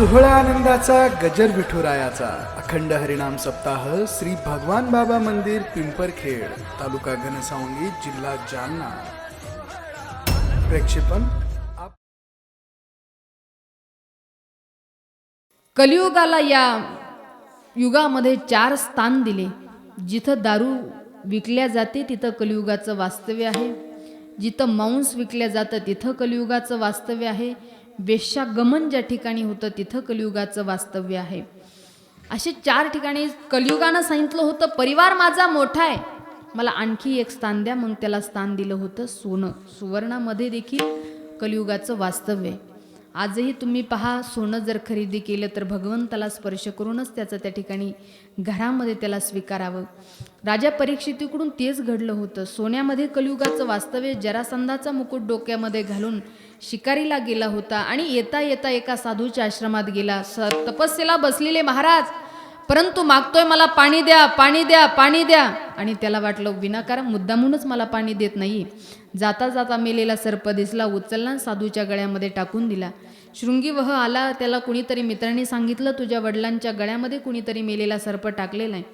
सोहळा आनंदाचा गजर विठुरायाचा. अखंड हरिणाम सप्ताह श्री भगवान बाबा मंदिर पिंपरखेड तालुका घनसावंगी जिल्हा जालना. प्रेक्षेपण कलियुगाला या युगामध्ये चार स्थान दिले. जिथं दारू विकल्या जाते तिथं कलियुगाचं वास्तव्य आहे. जिथं मांस विकल्या जातं तिथं कलियुगाचं वास्तव्य आहे. वेश्यागमन ज्या ठिकाणी होतं तिथं कलियुगाचं वास्तव्य आहे. असे चार ठिकाणी कलियुगानं सांगितलं होतं परिवार माझा मोठा आहे. मला आणखी एक स्थान द्या मग त्याला स्थान दिलं होतं सोनं. सुवर्णामध्ये देखील कलियुगाचं वास्तव्य आहे. आजही तुम्ही पहा सोनं जर खरेदी केलं तर भगवंताला स्पर्श करूनच त्याचं त्या ठिकाणी घरामध्ये त्याला स्वीकारावं. राजा परीक्षितीकडून तेच घडलं होतं. सोन्यामध्ये कलियुगाचं वास्तव्य जरासंधाचा मुकुट डोक्यामध्ये घालून शिकारीला गेला होता आणि येता येता एका साधूच्या आश्रमात गेला. स तपस्येला बसलेले महाराज परंतु मागतोय मला पाणी द्या पाणी द्या पाणी द्या. आणि त्याला वाटलं विनाकारण मुद्दामूनच मला पाणी देत नाही. जाता जाता मेलेला सर्प दिसला उचलला साधूच्या गळ्यामध्ये टाकून दिला. शृंगीवह आला त्याला कुणीतरी मित्रांनी सांगितलं तुझ्या वडिलांच्या गळ्यामध्ये कुणीतरी मेलेला सर्प टाकलेला आहे.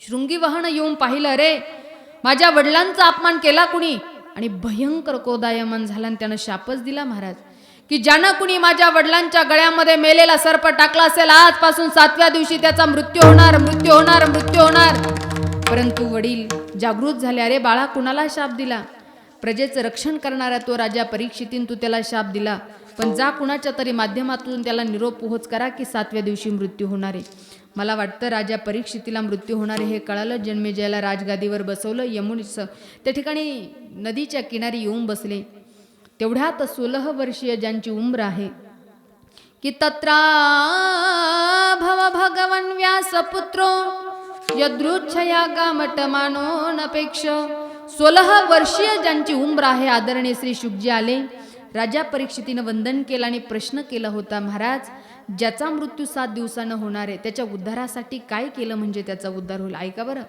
शृंगीवाहनं येऊन पाहिलं अरे माझ्या वडिलांचा अपमान केला कुणी? आणि भयंकर कोदायमान झाला आणि त्यानं शापच दिला महाराज. की ज्यानं कुणी माझ्या वडिलांच्या गळ्यामध्ये मेलेला सर्प टाकला असेल आजपासून सातव्या दिवशी त्याचा मृत्यू होणार मृत्यू होणार मृत्यू होणार. परंतु वडील जागृत झाले अरे बाळा कुणाला शाप दिला? प्रजेचं रक्षण करणारा तो राजा परीक्षितीन तू त्याला शाप दिला. पण जा कुणाच्या तरी माध्यमातून त्याला निरोप पोहोच करा की सातव्या दिवशी मृत्यू होणार आहे. मला वाटतं राजा परीक्षितीला मृत्यू होणार हे कळालं. जन्मेजयाला राजगादीवर बसवलं. यमुनीचं त्या ठिकाणी नदीच्या किनारी येऊन बसले. तेवढ्यात सोलह वर्षीय ज्यांची उम्र आहे की तत्रा भव भगवन व्यासपुत्रो यदृच्छया गामट मानो नपेक्ष सोलह वर्षीय ज्यांची उम्र आहे आदरणीय श्री शुकजी आले राजा परीक्षितीनं वंदन केलं आणि प्रश्न केला होता महाराज ज्याचा मृत्यू सात दिवसानं होणार आहे त्याच्या उद्धारासाठी काय केलं म्हणजे त्याचा उद्धार होईल? ऐका बरं.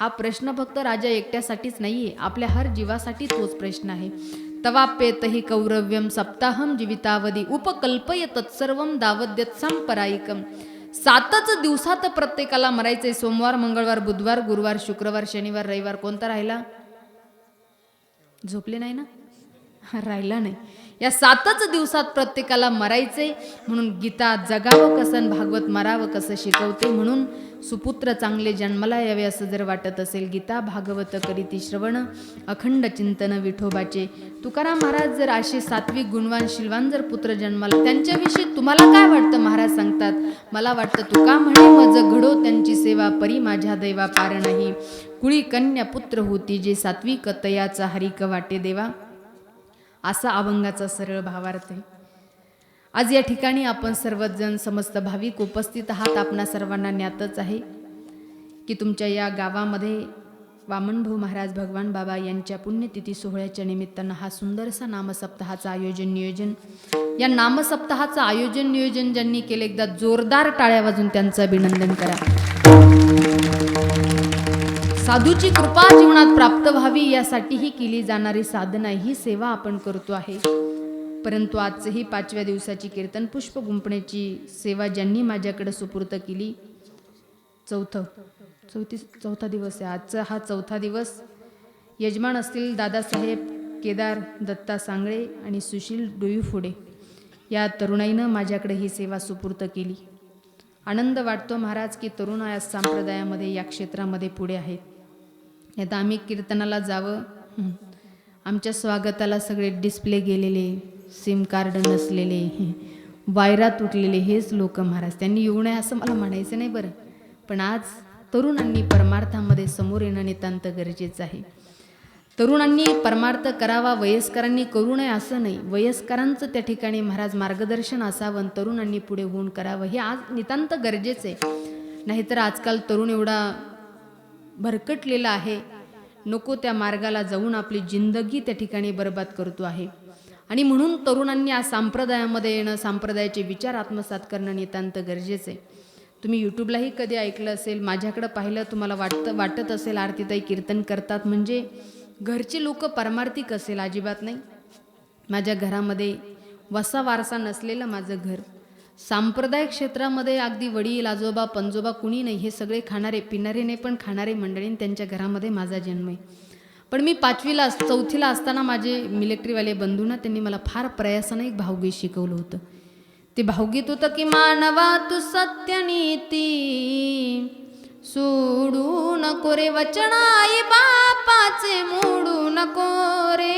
हा प्रश्न फक्त राजा एकट्यासाठीच नाहीये आपल्या हर जीवासाठी तोच प्रश्न आहे. तवापेतही कौरव्यम सप्ताहम जीवितावधी उपकल्पय तत्सर्वम दावद्यत संपरायिकम सातच दिवसात प्रत्येकाला मरायचे सोमवार मंगळवार बुधवार गुरुवार शुक्रवार शनिवार रविवार कोणता राहिला? झोपले नाही ना? राहिला नाही. या सातच दिवसात प्रत्येकाला मरायचे म्हणून गीता जगावं कसं भागवत मरावं कसं शिकवते म्हणून सुपुत्र चांगले जन्माला यावे असं जर वाटत असेल गीता भागवत करीती श्रवण अखंड चिंतन विठोबाचे. तुकाराम महाराज जर असे सात्विक गुणवान शिलवान जर पुत्र जन्माला त्यांच्याविषयी तुम्हाला काय वाटतं? महाराज सांगतात मला वाटतं तुका म्हणे मज घडो त्यांची सेवा परी माझ्या दैवा पार नाही. कुळी कन्या पुत्र होती जे सात्विक तयाचा हरिक वाटे देवा. असा अभंगाचा सरळ भावार्थ आहे. आज या ठिकाणी आपण सर्वजण समस्त भाविक उपस्थित आहात. आपणा सर्वांना ज्ञातच आहे की तुमच्या या गावामध्ये वामनभाऊ महाराज भगवान बाबा यांच्या पुण्यतिथी सोहळ्याच्या निमित्तानं हा सुंदरसा नामसप्ताहाचं आयोजन नियोजन या नामसप्ताहाचं आयोजन नियोजन ज्यांनी केलं एकदा जोरदार टाळ्या वाजून त्यांचं अभिनंदन करा. साधूची कृपा जीवनात प्राप्त व्हावी यासाठी ही केली जाणारी साधना ही सेवा आपण करतो आहे. परंतु आजही पाचव्या दिवसाची कीर्तन पुष्प गुंपण्याची सेवा ज्यांनी माझ्याकडे सुपूर्त केली चौथं चौथी चौथा दिवस आहे. आजचा हा चौथा दिवस यजमान असतील दादासाहेब केदार दत्ता सांगळे आणि सुशील डोईफोडे. या तरुणाईनं माझ्याकडे ही सेवा सुपूर्त केली. आनंद वाटतो महाराज की तरुण या संप्रदायामध्ये या क्षेत्रामध्ये पुढे आहेत. आता आम्ही कीर्तनाला जावं. आमच्या स्वागताला सगळे डिस्प्ले गेलेले सिम कार्ड नसलेले वायरा तुटलेले हेच लोक महाराज. त्यांनी येऊ नये असं मला म्हणायचं नाही बरं. पण आज तरुणांनी परमार्थामध्ये समोर येणं नितांत गरजेचं आहे. तरुणांनी परमार्थ करावा वयस्करांनी करू नये असं नाही. वयस्करांचं त्या ठिकाणी महाराज मार्गदर्शन असावं आणि तरुणांनी पुढे होऊन करावं हे आज नितांत गरजेचं आहे. नाहीतर आजकाल तरुण एवढा भरकटलेला आहे. नको त्या मार्गाला जाऊन आपली जिंदगी त्या ठिकाणी बर्बाद करतो आहे. आणि म्हणून तरुणांनी आज संप्रदायामध्ये येणं संप्रदायाचे विचार आत्मसात करणं नितांत गरजेचं आहे. तुम्ही यूट्यूबलाही कधी ऐकलं असेल माझ्याकडं पाहिलं तुम्हाला वाटतं वाटत असेल आरतीताई कीर्तन करतात म्हणजे घरचे लोक परमार्थिक असेल अजिबात नाही. माझ्या घरामध्ये वसा वारसा नसलेलं माझं घर. सांप्रदायिक क्षेत्रामध्ये अगदी वडील आजोबा पंजोबा कुणी नाही हे सगळे खाणारे पिणारे नाही पण खाणारे मंडळी त्यांच्या घरामध्ये माझा जन्म आहे. पण मी पाचवीला चौथीला असताना माझे मिलिटरीवाले बंधूंना त्यांनी मला फार प्रयासानं एक भावगीत शिकवलं होतं. ते भावगीत होतं की मानवा तू सत्यनीती सोडू नको रे वचनाई बापाचे मोडू नको रे.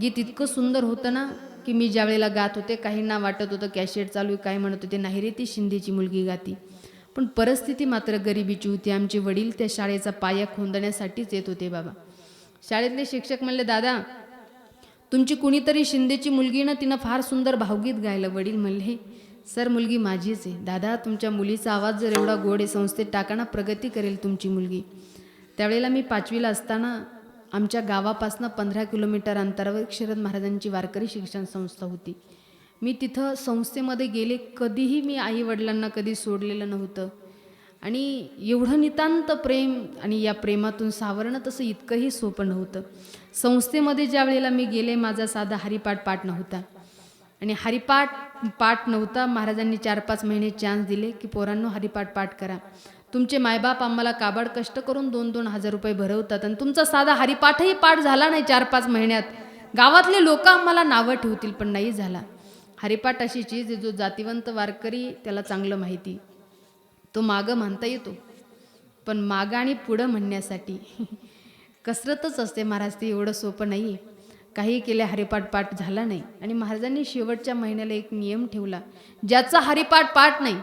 गीत इतकं सुंदर होतं ना की मी ज्या वेळेला गात होते काहींना वाटत होतं कॅशेट चालू काय म्हणत होते नाही रे ती शिंदेची मुलगी गाती. पण परिस्थिती मात्र गरिबीची होती. आमचे वडील त्या शाळेचा पाया खोंदण्यासाठीच येत होते बाबा. शाळेतले शिक्षक म्हणले दादा तुमची कुणीतरी शिंदेची मुलगी ना तिनं फार सुंदर भावगीत गायलं. वडील म्हणले सर मुलगी माझीच आहे. दादा तुमच्या मुलीचा आवाज जर एवढा गोड आहे संस्थेत टाकाना प्रगती करेल तुमची मुलगी. त्यावेळेला मी पाचवीला असताना आमच्या गावापासनं पंधरा किलोमीटर अंतरावर शरद महाराजांची वारकरी शिक्षण संस्था होती. मी तिथं संस्थेमध्ये गेले कधीही मी आई वडिलांना कधी सोडलेलं नव्हतं. आणि एवढं नितांत प्रेम आणि या प्रेमातून सावरणं तसं इतकंही सोपं नव्हतं. संस्थेमध्ये ज्या वेळेला मी गेले माझा साधा हरिपाठ पाठ नव्हता. आणि हरिपाठ पाठ नव्हता महाराजांनी चार पाच महिने चान्स दिले की पोरांनो हरिपाठ पाठ करा. तुमचे मायबाप आम्हाला काबाड कष्ट करून दोन दोन हजार रुपये भरवतात आणि तुमचा साधा हरिपाठही पाठ झाला नाही चार पाच महिन्यात. गावातले लोक आम्हाला नावं ठेवतील पण नाही झाला. हरिपाठ अशी चीज जो जातिवंत वारकरी त्याला चांगलं माहिती. तो मागं म्हणता येतो. पण मागं आणि पुढं म्हणण्यासाठी कसरतच असते महाराज ते एवढं सोपं नाही आहे काही केल्या हरिपाठ पाठ झाला नाही. आणि महाराजांनी शेवटच्या महिन्याला एक नियम ठेवला ज्याचा हरिपाठ पाठ नाही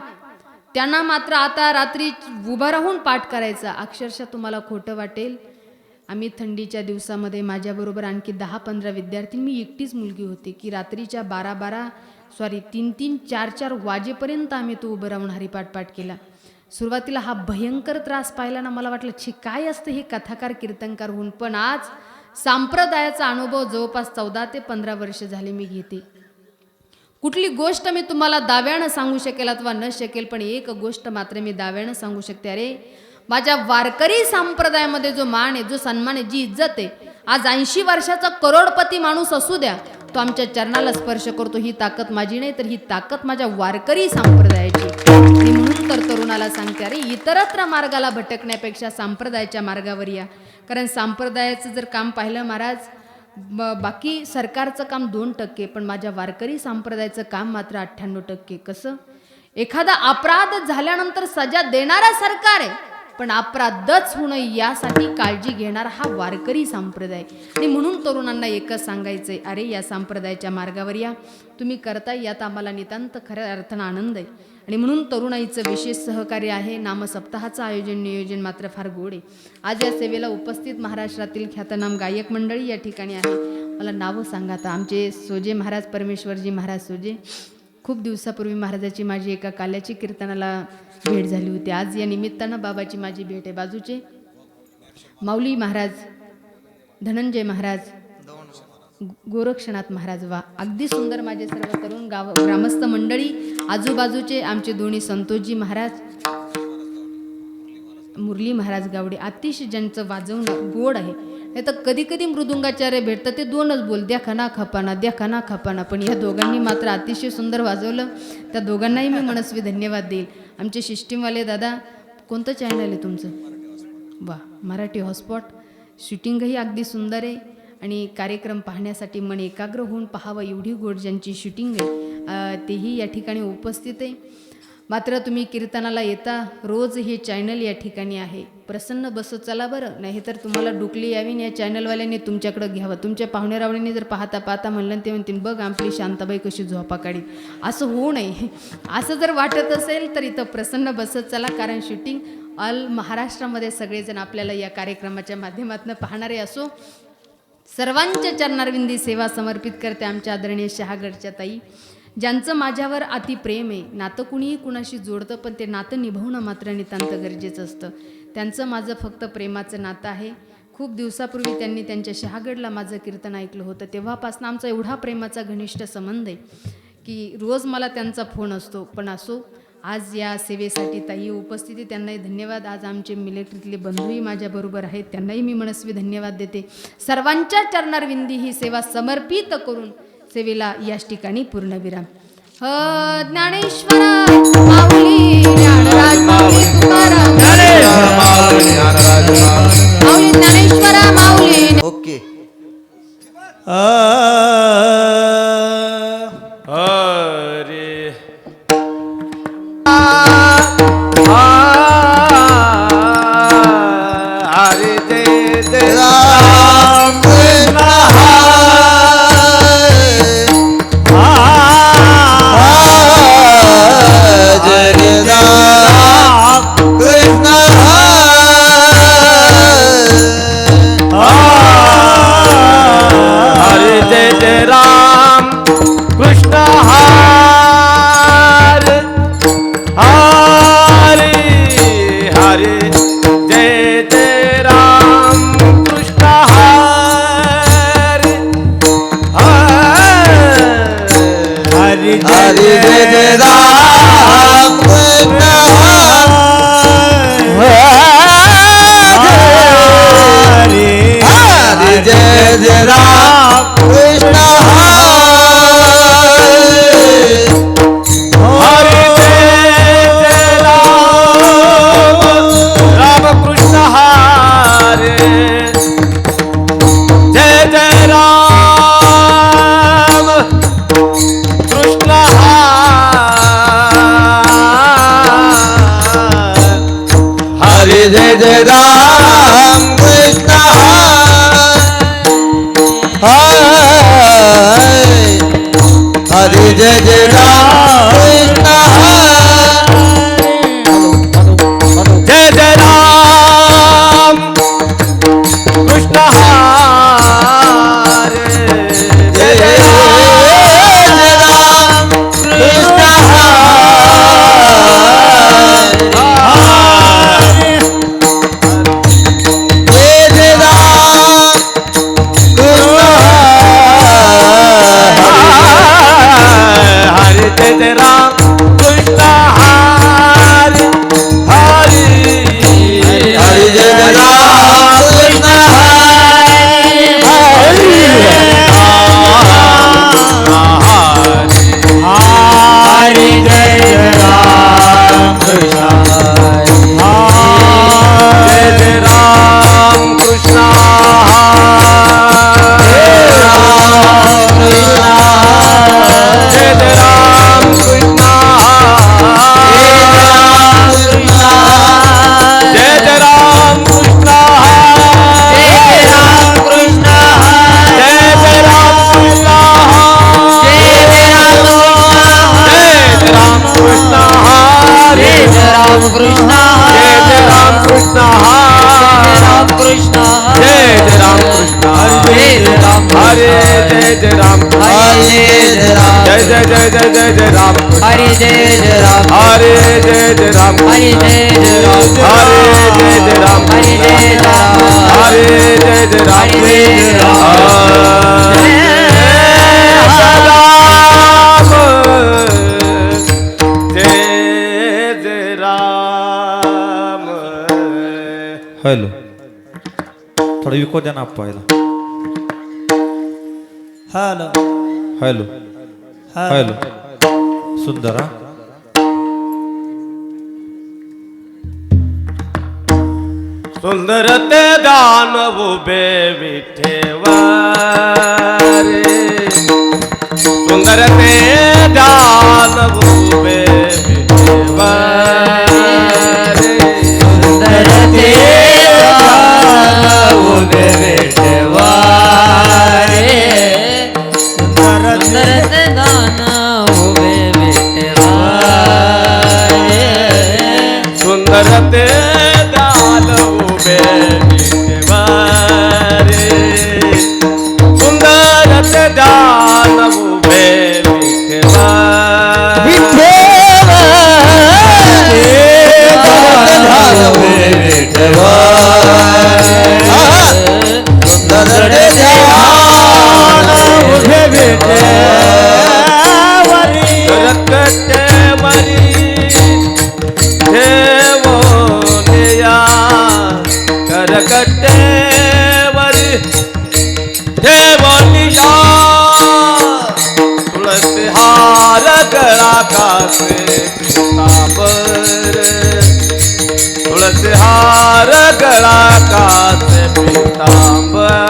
त्यांना मात्र आता रात्री उभा राहून पाठ करायचा. अक्षरशः तुम्हाला खोटं वाटेल. आम्ही थंडीच्या दिवसामध्ये माझ्याबरोबर आणखी दहा पंधरा विद्यार्थी मी एकटीच मुलगी होते की रात्रीच्या बारा बारा सॉरी तीन तीन चार चार वाजेपर्यंत आम्ही तो उभं राहून हरिपाठ पाठ केला. सुरुवातीला हा भयंकर त्रास पाहिला ना मला वाटलं छी काय असतं हे कथाकार कीर्तनकार होऊन? पण आज सांप्रदायाचा अनुभव जवळपास चौदा ते पंधरा वर्ष झाले मी घेते. कुठली गोष्ट मी तुम्हाला दाव्यानं सांगू शकेल अथवा न शकेल पण एक गोष्ट मात्र मी दाव्यानं सांगू शकते अरे माझ्या वारकरी संप्रदायामध्ये जो मान आहे जो सन्मान आहे जी इज्जत आहे आज ऐंशी वर्षाचा करोडपती माणूस असू द्या तो आमच्या चरणाला स्पर्श करतो ही ताकद माझी नाही तर ही ताकद माझ्या वारकरी संप्रदायाची आणि म्हणून तर तरुणाला सांगते अरे इतरत्र मार्गाला भटकण्यापेक्षा संप्रदायाच्या मार्गावर या. कारण संप्रदायाचं जर काम पाहिलं महाराज बाकी सरकारचं काम दोन टक्के पण माझ्या वारकरी संप्रदायाचं काम मात्र अठ्ठ्याण्णव टक्के. कसं? एखादा अपराध झाल्यानंतर सजा देणारा सरकार आहे पण अपराधच होणं यासाठी काळजी घेणारा हा वारकरी संप्रदाय. आणि म्हणून तरुणांना एकच सांगायचं आहे अरे या संप्रदायाच्या मार्गावर या. तुम्ही करता यात आम्हाला नितांत खऱ्या अर्थानं आनंद आहे. आणि म्हणून तरुणाईचं विशेष सहकार्य आहे. नामसप्ताहाचं आयोजन नियोजन मात्र फार गोड आहे. आज या सेवेला उपस्थित महाराष्ट्रातील ख्यातनाम गायक मंडळी या ठिकाणी आहे मला नावं सांगा आता. आमचे सोजे महाराज परमेश्वरजी महाराज सोजे. खूप दिवसापूर्वी महाराजाची माझी एका काल्याची कीर्तनाला भेट झाली होती. आज या निमित्तानं बाबाची माझी भेट आहे. बाजूचे माऊली महाराज धनंजय महाराज गोरक्षनाथ महाराज वा. अगदी सुंदर माझे सर्व तरुण गाव ग्रामस्थ मंडळी आजूबाजूचे आमचे दोन्ही संतोषजी महाराज मुरली महाराज गावडे अतिशय ज्यांचं वाजवणं गोड आहे. नाही तर कधी कधी मृदुंगाचार्य भेटतं ते दोनच बोल द्या खना खपाना द्या खाना खपाना. पण या दोघांनी मात्र अतिशय सुंदर वाजवलं. त्या दोघांनाही मी मनस्वी धन्यवाद देईल. आमचे सिस्टीमवाले दादा कोणतं चॅनल आहे तुमचं? वा मराठी हॉटस्पॉट शूटिंगही अगदी सुंदर आहे आणि कार्यक्रम पाहण्यासाठी मन एकाग्र होऊन पाहावं एवढी गोड ज्यांची शूटिंग आहे. तेही या ठिकाणी उपस्थित आहे. मात्र तुम्ही कीर्तनाला येता रोज हे चॅनल या ठिकाणी आहे. प्रसन्न बसत चला बरं. नाहीतर तुम्हाला डुकली यावी आणि या चॅनलवाल्याने तुमच्याकडं घ्यावं. तुमच्या पाहुणेरावळीने जर पाहता पाहता म्हणलं ते म्हणतील बघ आपली शांताबाई कशी झोपा काढीत असं होऊ नये. असं जर वाटत असेल तर इथं प्रसन्न बसत चला. कारण शूटिंग ऑल महाराष्ट्रामध्ये सगळेजण आपल्याला या कार्यक्रमाच्या माध्यमातून पाहणारे असो. सर्वांच्या चरणारविंदी सेवा समर्पित करते आमच्या आदरणीय शहागडच्या ताई. ज्यांचं माझ्यावर अति प्रेम आहे नातं कुणीही कुणाशी जोडतं पण ते नातं निभावणं मात्र नितांत गरजेचं असतं. त्यांचं माझं फक्त प्रेमाचं नातं आहे. खूप दिवसापूर्वी त्यांनी त्यांच्या शहागडला माझं कीर्तन ऐकलं होतं. तेव्हापासून आमचा एवढा प्रेमाचा घनिष्ठ संबंध आहे की रोज मला त्यांचा फोन असतो. पण असो आज या सेवेसाठी ताई उपस्थिती त्यांनाही धन्यवाद. आज आमचे मिलिटरीतले बंधूही माझ्याबरोबर आहेत त्यांनाही मी मनस्वी धन्यवाद देते. सर्वांच्या चरणारविंदी ही सेवा समर्पित करून सेवेला याच ठिकाणी पूर्णविराम. ह ज्ञानेश्वर माऊली. जय राम कृष्ण जय जय राम कृष्ण राम कृष्ण जय जय राम कृष्ण हरे जय जय राम जय जय जय जय जय जय राम हरे जय जय राम हरे जय जय राम हरे जय जय राम हरे जय जय राम हरे जय जय राम हरे जय जय राम हरे जय जय राम हॅलो. थोडं विको द्या ना पाहायला हॅलो. हॅलो. हॅलो. सुंदर. हा सुंदर ते दानव उभे विठेवा रे सुंदर ते दानव उभे विठेवा Devi करकटे वरी देवोनिया हार गळा कासे पितांबर। तुळसी हार गळा कासे पितांबर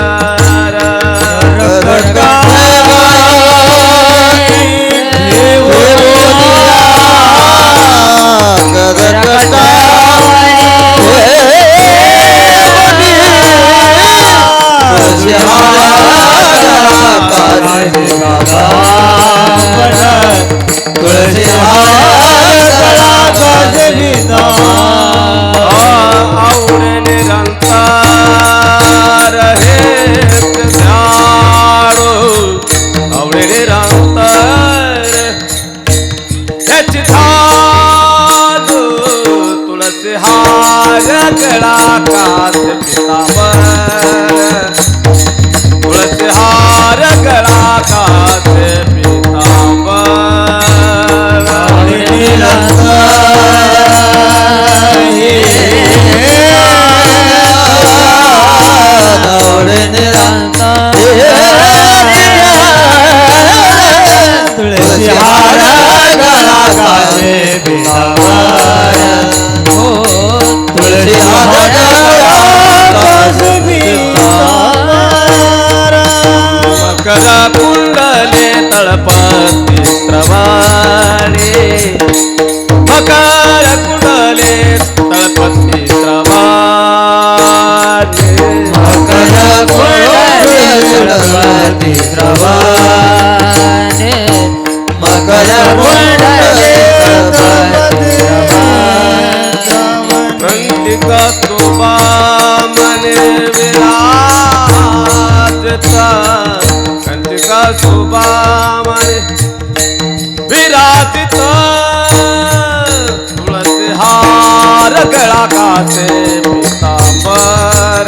मकर कुंडले तळपती स्त्रवाणी कंटिका शोभा मने विराजता. कंटिका शोभा मने हार गळा कासे पितांबर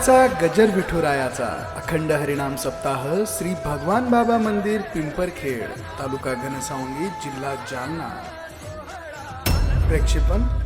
आनंदाचा गजर विठुरायाचा. अखंड हरिणाम सप्ताह श्री भगवान बाबा मंदिर पिंपरखेड तालुका घनसावंगी जिल्हा जालना. प्रेक्षेपण